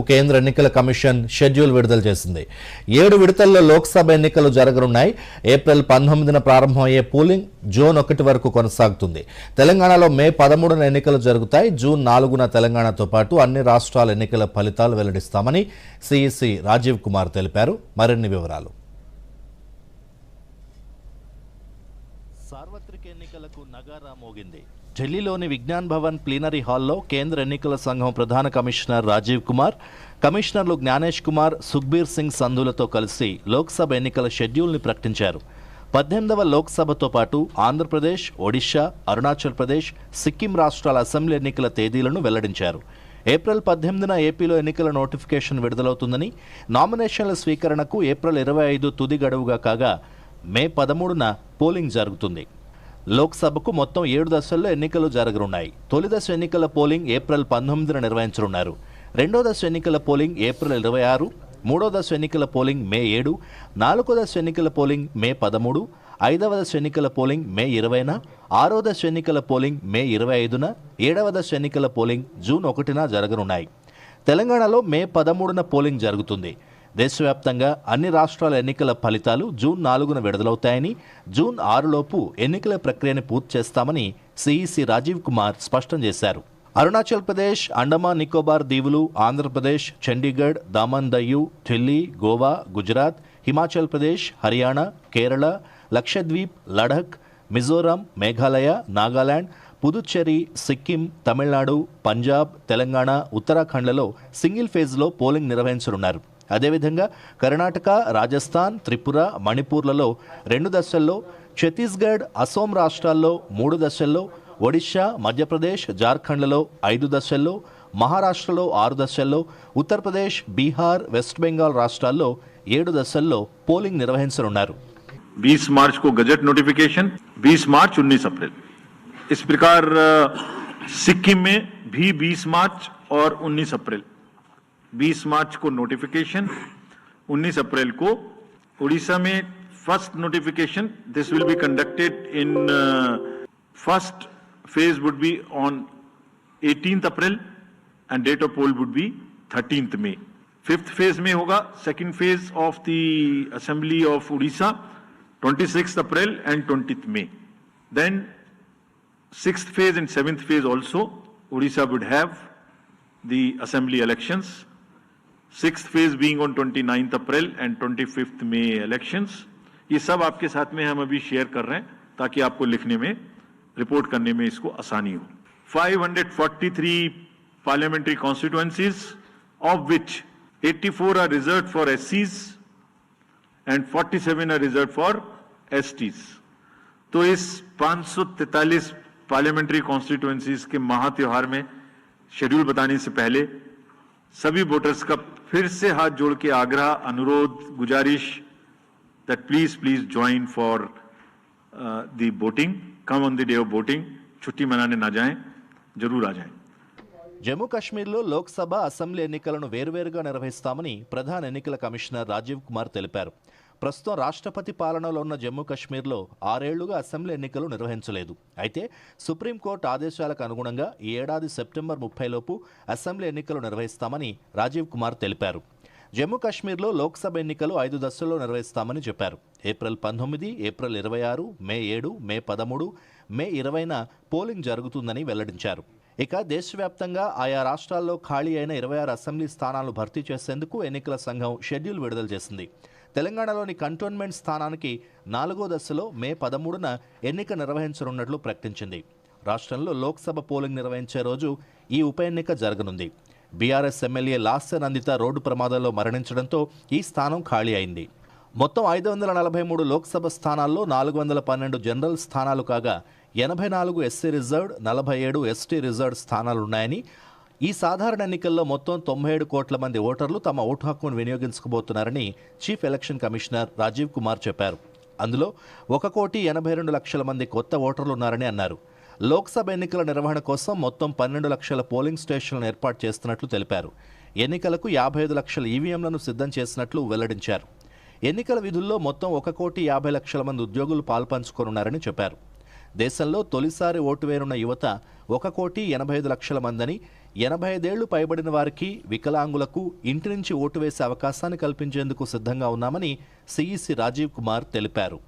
కేంద్ర ఎన్నికల commission schedule విడుదల చేసింది. ఏడు విడతల్లో లోక్సభ ఎన్నికలు జరగనున్నాయి. ఏప్రిల్ పంతొమ్మిదిన ప్రారంభమయ్యే పోలింగ్ జూన్ ఒకటి వరకు కొనసాగుతుంది. తెలంగాణలో మే పదమూడున ఎన్నికలు జరుగుతాయి. జూన్ నాలుగున తెలంగాణతో పాటు అన్ని రాష్ట్రాల ఎన్నికల ఫలితాలు వెల్లడిస్తామని సిఇసి రాజీవ్ కుమార్ తెలిపారు. మరిన్ని వివరాలు. సార్వత్రిక ఎన్నికలకు నగారా మోగింది. ఢిల్లీలోని విజ్ఞాన్ భవన్ ప్లీనరీ హాల్లో కేంద్ర ఎన్నికల సంఘం ప్రధాన కమిషనర్ రాజీవ్ కుమార్ కమిషనర్లు జ్ఞానేష్ కుమార్ సుఖ్బీర్ సింగ్ సంధులతో కలిసి లోక్సభ ఎన్నికల షెడ్యూల్ని ప్రకటించారు. పద్దెనిమిదవ లోక్సభతో పాటు ఆంధ్రప్రదేశ్ ఒడిశా అరుణాచల్ ప్రదేశ్ సిక్కిం రాష్ట్రాల అసెంబ్లీ ఎన్నికల తేదీలను వెల్లడించారు. ఏప్రిల్ పద్దెనిమిదిన ఏపీలో ఎన్నికల నోటిఫికేషన్ విడుదలవుతుందని నామినేషన్ల స్వీకరణకు ఏప్రిల్ ఇరవై ఐదు తుది గడువుగా కాగా మే పదమూడున పోలింగ్ జరుగుతుంది. లోక్సభకు మొత్తం ఏడు దశల్లో ఎన్నికలు జరగనున్నాయి. తొలి దశ ఎన్నికల పోలింగ్ ఏప్రిల్ పంతొమ్మిదిన నిర్వహించనున్నారు. రెండో దశ ఎన్నికల పోలింగ్ ఏప్రిల్ ఇరవై ఆరు మూడో దశ ఎన్నికల పోలింగ్ మే ఏడు నాలుగో దశ ఎన్నికల పోలింగ్ మే పదమూడు ఐదవ దశ ఎన్నికల పోలింగ్ మే ఇరవైన ఆరో దశ ఎన్నికల పోలింగ్ మే ఇరవై ఐదున ఏడవ దశ ఎన్నికల పోలింగ్ జూన్ ఒకటిన జరగనున్నాయి. తెలంగాణలో మే పదమూడున పోలింగ్ జరుగుతుంది. దేశవ్యాప్తంగా అన్ని రాష్ట్రాల ఎన్నికల ఫలితాలు జూన్ నాలుగున విడుదలవుతాయని జూన్ ఆరులోపు ఎన్నికల ప్రక్రియను పూర్తి చేస్తామని సిఈసి రాజీవ్ కుమార్ స్పష్టం చేశారు. అరుణాచల్ ప్రదేశ్ అండమాన్ నికోబార్ దీవులు ఆంధ్రప్రదేశ్ చండీగఢ్ దామన్ దయ్యు ఢిల్లీ గోవా గుజరాత్ హిమాచల్ ప్రదేశ్ హర్యానా కేరళ లక్షద్వీప్ లడఖ్ మిజోరాం మేఘాలయ నాగాలాండ్ పుదుచ్చేరి సిక్కిం తమిళనాడు పంజాబ్ తెలంగాణ ఉత్తరాఖండ్లలో సింగిల్ ఫేజ్లో పోలింగ్ నిర్వహించనున్నారు. అదేవిధంగా కర్ణాటక రాజస్థాన్ త్రిపుర మణిపూర్లలో రెండు దశల్లో ఛత్తీస్గఢ్ అసోం రాష్ట్రాల్లో మూడు దశల్లో ఒడిశా మధ్యప్రదేశ్ జార్ఖండ్లలో ఐదు దశల్లో మహారాష్ట్రలో ఆరు దశల్లో ఉత్తరప్రదేశ్ బీహార్ వెస్ట్ బెంగాల్ రాష్ట్రాల్లో ఏడు దశల్లో పోలింగ్ నిర్వహించనున్నారు 20 मार्च को गजट नोटिफिकेशन 20 मार्च 19 अप्रैल इस प्रकार अ, सिक्किम में भी 20 मार्च और 19 अप्रैल 20 मार्च को नोटिफिकेशन 19 अप्रैल को उड़ीसा में first notification this will be conducted in first phase would be on 18th April and date of poll would be 13th May fifth phase में होगा second phase of the assembly of Orissa 26th April and 20th May. Then sixth phase and seventh phase also, Odisha would have the assembly elections. Sixth phase being on twenty April and twenty May elections ये सब आपके साथ में हम अभी share कर रहे हैं ताकि आपको लिखने में रिपोर्ट करने में इसको आसानी हो। 543 parliamentary constituencies of which 84 are reserved for एससीज and 47 are reserved for STs तो इस 543 पार्लियामेंट्री कॉन्स्टिट्युएंसीज के महात्योहार में शेड्यूल बताने से पहले सभी वोटर्स का फिर से हाथ जोड़ के आग्रह अनुरोध गुजारिश that please please join for uh, the voting come on the day of voting छुट्टी मनाने ना जाएं जरूर आ जाएं జమ్మూ కాశ్మీర్లో లోక్సభ అసెంబ్లీ ఎన్నికలను వేర్వేరుగా నిర్వహిస్తామని ప్రధాన ఎన్నికల కమిషనర్ రాజీవ్ కుమార్ తెలిపారు ప్రస్తుతం రాష్ట్రపతి పాలనలో ఉన్న జమ్మూ కాశ్మీర్లో ఆరేళ్ళుగా అసెంబ్లీ ఎన్నికలు నిర్వహించలేదు. అయితే సుప్రీంకోర్టు ఆదేశాలకు అనుగుణంగా ఈ ఏడాది సెప్టెంబర్ ముప్పైలోపు అసెంబ్లీ ఎన్నికలు నిర్వహిస్తామని రాజీవ్ కుమార్ తెలిపారు. జమ్మూ కాశ్మీర్లో లోక్సభ ఎన్నికలు ఐదు దశల్లో నిర్వహిస్తామని చెప్పారు. ఏప్రిల్ పంతొమ్మిది ఏప్రిల్ ఇరవై ఆరు మే ఏడు మే పదమూడు మే ఇరవైన పోలింగ్ జరుగుతుందని వెల్లడించారు. ఇక దేశవ్యాప్తంగా ఆయా రాష్ట్రాల్లో ఖాళీ అయిన ఇరవై ఆరు అసెంబ్లీ స్థానాలు భర్తీ చేసేందుకు ఎన్నికల సంఘం షెడ్యూల్ విడుదల చేసింది. తెలంగాణలోని కంటోన్మెంట్ స్థానానికి నాలుగో దశలో మే పదమూడున ఎన్నిక నిర్వహించనున్నట్లు ప్రకటించింది. రాష్ట్రంలో లోక్సభ పోలింగ్ నిర్వహించే రోజు ఈ ఉప ఎన్నిక జరగనుంది. BRS MLA Lasya Nanditha road ప్రమాదంలో మరణించడంతో ఈ స్థానం ఖాళీ అయింది. మొత్తం ఐదు వందల నలభై మూడు లోక్సభ స్థానాల్లో నాలుగు వందల పన్నెండు జనరల్ స్థానాలు కాగా ఎనభై నాలుగు ఎస్సీ రిజర్వ్డ్ నలభై ఏడు ఎస్టీ రిజర్వ్డ్ స్థానాలున్నాయని ఈ సాధారణ ఎన్నికల్లో మొత్తం తొంభై ఏడు కోట్ల మంది ఓటర్లు తమ ఓటు హక్కును వినియోగించుకోబోతున్నారని chief election commissioner Rajiv Kumar చెప్పారు. అందులో ఒక కోటి ఎనభై రెండు లక్షల మంది కొత్త ఓటర్లు ఉన్నారని అన్నారు. లోక్సభ ఎన్నికల నిర్వహణ కోసం మొత్తం పన్నెండు లక్షల పోలింగ్ స్టేషన్లను ఏర్పాటు చేస్తున్నట్లు తెలిపారు. ఎన్నికలకు యాభై ఐదు లక్షల ఈవీఎంలను సిద్ధం చేసినట్లు వెల్లడించారు. ఎన్నికల విధుల్లో మొత్తం ఒక కోటి యాభై లక్షల మంది ఉద్యోగులు పాల్పంచుకోనున్నారని చెప్పారు. దేశంలో తొలిసారి ఓటు వేరున్న యువత ఒక కోటి ఎనభై ఐదు లక్షల మందని ఎనభై ఐదేళ్ళు పైబడిన వారికి వికలాంగులకు ఇంటి నుంచి ఓటు వేసే అవకాశాన్ని కల్పించేందుకు సిద్ధంగా ఉన్నామని సిఈసి రాజీవ్ కుమార్ తెలిపారు.